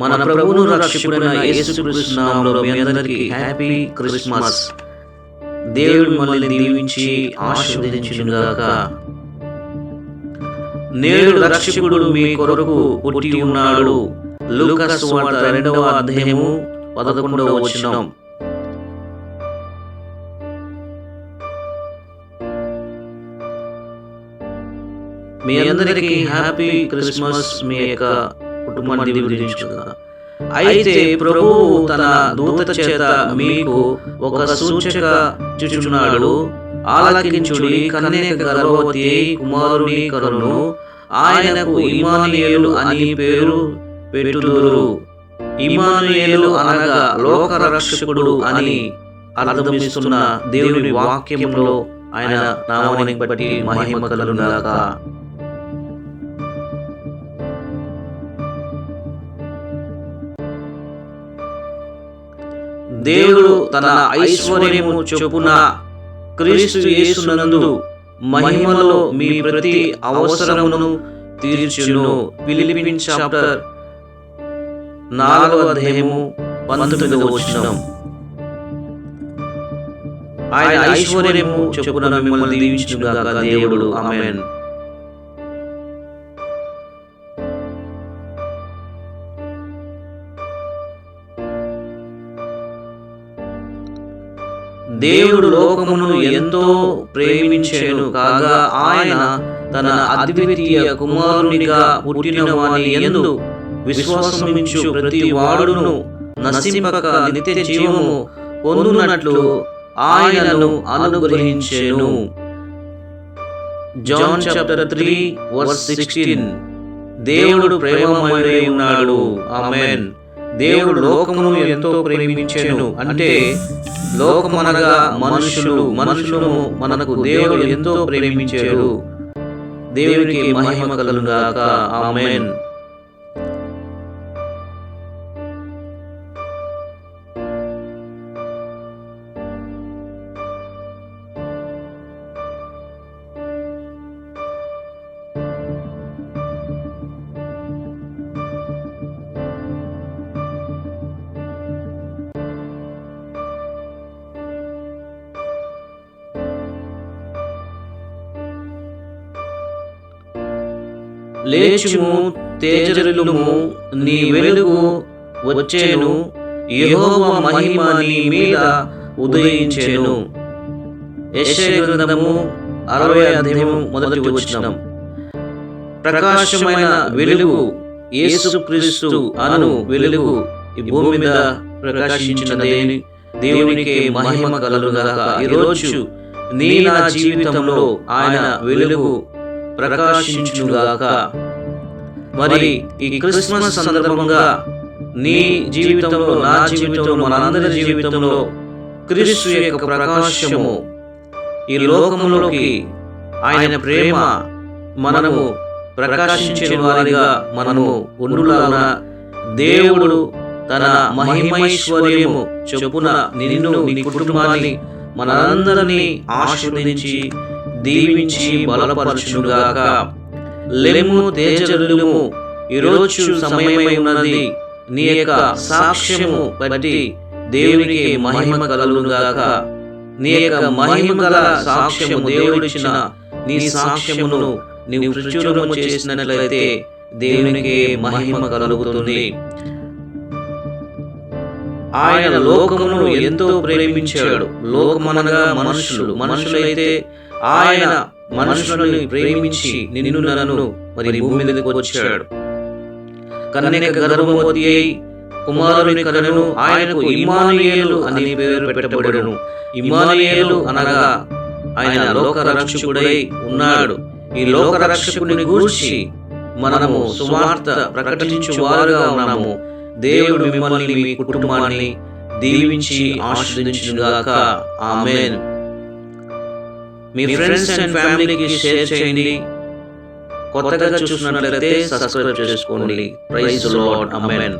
మన ప్రభువును రక్షకుడైన యేసుక్రీస్తు నామములో మీ అందరికీ హ్యాపీ క్రిస్మస్. దేవుడు మిమ్మల్ని దీవించి ఆశీర్వదించుగాక నేడు రక్షకుడు మీ కొరకు పుట్టి ఉన్నాడు. లూకాసు వార్త రెండవ అధ్యాయము పదకొండవ వచనం. మీ అందరికీ హ్యాపీ క్రిస్మస్ మీ యొక్క కుటుంబాన్ని దీవించుగా అయితే ప్రభువు తన దూత చేత మీకు ఒక సూచక చూచుచున్నాడు ఆలకించుడి కన్యక గర్భవతి కుమారుని కరును ఆయనకు ఇమానుయేలు అని పేరు పెట్టుదురు. ఇమానుయేలు అనగా లోక రక్షకుడు అని అర్థమిస్తున్న దేవుని వాక్యంలో ఆయన నామాన్ని బట్టి మహిమ కలుగుగాక దేవుడు తన ఐశ్వర్యము చొప్పున క్రీస్తు యేసునందు మహిమలో మీ ప్రతి అవసరమును తీర్చును. పిలిపిన్ చాప్టర్ నాలుగవ అధ్యాయము పంతొమ్మిదవ వచనం. ఆయన ఐశ్వర్యము చొప్పున మిమ్మల్ని దీవించుగాక దేవుడు. ఆమెన్. దేవుడు లోకమును ఎంతో ప్రేమించెను. కాగా ఆయన తన అద్వితీయ కుమారునిగా పుట్టిన వాని ఎందు విశ్వాసమించు ప్రతి వాడును నశింపక నిత్య జీవము పొందునట్లు ఆయనను అనుగ్రహించెను. John chapter three verse sixteen. దేవుడు ప్రేమమయుడై ఉన్నాడు. ఆమెన్. దేవుడు లోకమును ఎంతో ప్రేమించెను. అంటే లోకమనగా మనుషులు మనుషులను మనకు దేవుడు ఎంతో ప్రేమించాడు. దేవునికి మహిమ కలుగాక ఆమెన్. లేచుము తేజరులుము నీ వెలుగు వచ్చేను. యహోవ మహిమ నీ మీద ఉదయించేను. యెషయా అరవై అధ్యాయము మొదటి వచనం. ప్రకాశమైన వెలుగు యేసుక్రీస్తు అను వెలుగు ఈ భూమి మీద ప్రకాశించినదేని దేవునికి మహిమ కలుగుగాక ఈరోజు నీ నా జీవితంలో ఆయన వెలుగు ప్రకాశించుగాక మరి ఈ క్రిస్మస్ సందర్భంగా నీ జీవితంలో నా జీవితంలో మనందరి జీవితంలో క్రీస్తు యొక్క ప్రకాశము ఈ లోకంలోకి ఆయన ప్రేమ మనము ప్రకాశించిన వారిగా మనము ఉండులాగున దేవుడు తన మహిమైశ్వర్యము చెప్పున నిన్ను నీ కుటుంబాన్ని మనందరినీ ఆశీర్వదించి దీవించి బలపరచునుగాక. లెము తేజరులుము ఈరోజు సమయమై ఉన్నది. నీ యొక్క సాక్ష్యము బట్టి దేవునికి మహిమ కలుగుగాక నీ యొక్క మహిమ గల సాక్ష్యము దేవుడిచ్చిన నీ సాక్ష్యమును నీవు ప్రచురము చేసినట్లయితే దేవునికి మహిమ కలుగుతుంది. ఆయన లోకమును ఎంతో ప్రేమించాడు. లోకమనగా మనుషులు మనుషులైతే ఆయన మనుషులను ప్రేమించి నిన్ను నన్ను మరి భూమి మీదకు వచ్చాడు. కన్యక గర్భవతి అయి కుమారుని కనను ఆయనకు ఇమానుయేలు అని పేరు పెట్టబడను. ఇమానుయేలు అనగా ఆయన లోక రక్షకుడై ఉన్నాడు. ఈ లోక రక్షకుడిని గూర్చి మనము సువార్త ప్రకటించు వారుగా ఉన్నాము. దేవుడు మిమ్మల్ని మీ కుటుంబాన్ని దీవించి ఆశీర్వదించుగాక ఆమెన్. మీ ఫ్రెండ్స్ అండ్ ఫ్యామిలీకి షేర్ చేయండి. కొత్తగా చూసినట్లయితే సబ్స్క్రైబ్ చేసుకోండి. Praise Lord. ఆమేన్.